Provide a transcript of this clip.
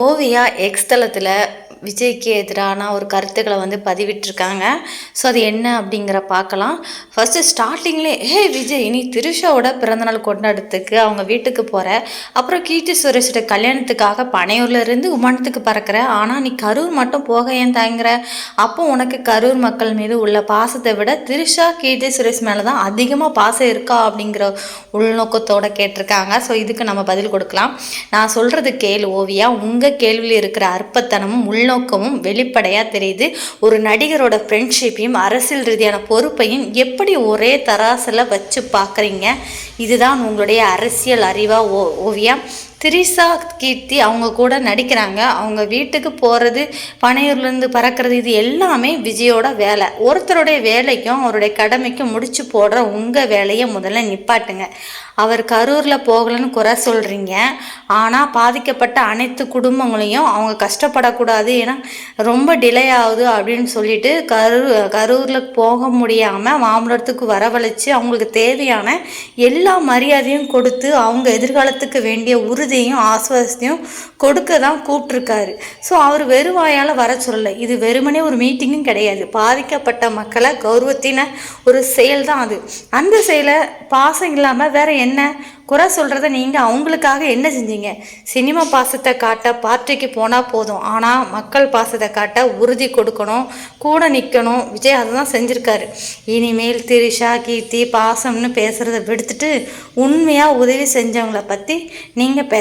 Oviya X தளத்தில் விஜய்க்கு எதிரான ஒரு கருத்துக்களை வந்து பதிவிட்டிருக்காங்க. ஸோ அது என்ன அப்படிங்கிற பார்க்கலாம். ஃபஸ்ட்டு ஸ்டார்டிங்லே ஹே விஜய் நீ திருஷாவோட பிறந்தநாள் கொண்டாடத்துக்கு அவங்க வீட்டுக்கு போகிற அப்புறம் கீர்த்தி சுரேஷோட கல்யாணத்துக்காக பனையூர்லேருந்து உமானத்துக்கு பறக்கிற. ஆனால் நீ கரூர் மட்டும் போக ஏன் தயங்குற? அப்போ உனக்கு கரூர் மக்கள் மீது உள்ள பாசத்தை விட திருஷா கீர்த்தி சுரேஷ் மேலே தான் அதிகமாக பாசம் இருக்கா? அப்படிங்கிற உள்நோக்கத்தோடு கேட்டிருக்காங்க. ஸோ இதுக்கு நம்ம பதில் கொடுக்கலாம். நான் சொல்கிறது கேள் ஓவியா. உங்கள் கேள்வியில் இருக்கிற அற்பத்தனமும் உள்நோக்கமும் வெளிப்படையாக தெரியுது. ஒரு நடிகரோட ஃப்ரெண்ட்ஷிப்பையும் அரசியல் ரீதியான பொறுப்பையும் எப்படி ஒரே தராசில் வச்சு பார்க்குறீங்க? இதுதான் உங்களுடைய அரசியல் அறிவா ஓ ஓவியா திரிசா கீர்த்தி அவங்க கூட நடிக்கிறாங்க. அவங்க வீட்டுக்கு போகிறது பனையூர்லேருந்து பறக்கிறது இது எல்லாமே விஜயோட வேலை. ஒருத்தருடைய வேலைக்கும் அவருடைய கடமைக்கும் முடிச்சு போடுற உங்கள் வேலையை முதல்ல நிப்பாட்டுங்க. அவர் கரூரில் போகலன்னு குறை சொல்கிறீங்க ஆனால் பாதிக்கப்பட்ட அனைத்து குடும்பங்களையும் அவங்க கஷ்டப்படக்கூடாது. ஏன்னா ரொம்ப டிலே ஆகுது அப்படின்னு சொல்லிட்டு கரூர் கரூரில் போக முடியாமல் மாமலத்துக்கு வரவழைச்சு அவங்களுக்கு தேவையான எல்லா மரியாதையும் கொடுத்து அவங்க எதிர்காலத்துக்கு வேண்டிய உறுதியும் ஆஸ்வாசத்தையும் கொடுக்க தான் கூப்பிட்ருக்காரு ஸோ அவர் வெறுவாயால் வர சொல்லலை. இது வெறுமனே ஒரு மீட்டிங்கும் கிடையாது. பாதிக்கப்பட்ட மக்களை கௌரவத்தின ஒரு செயல் தான் அது. அந்த செயலை பாசம் இல்லாமல் வேற என்ன குறை சொல்கிறத நீங்கள் அவங்களுக்காக என்ன செஞ்சீங்க? சினிமா பாசத்தை காட்ட பார்ட்டிக்கு போனால் போதும். ஆனால் மக்கள் பாசத்தை காட்ட உறுதி கொடுக்கணும் கூட நிற்கணும் விஜய் அதை தான் செஞ்சுருக்காரு. இனிமேல் திரிஷா கீர்த்தி பாசம்னு பேசுகிறத விடுத்துட்டு உண்மையாக உதவி செஞ்சவங்கள பற்றி நீங்கள் பே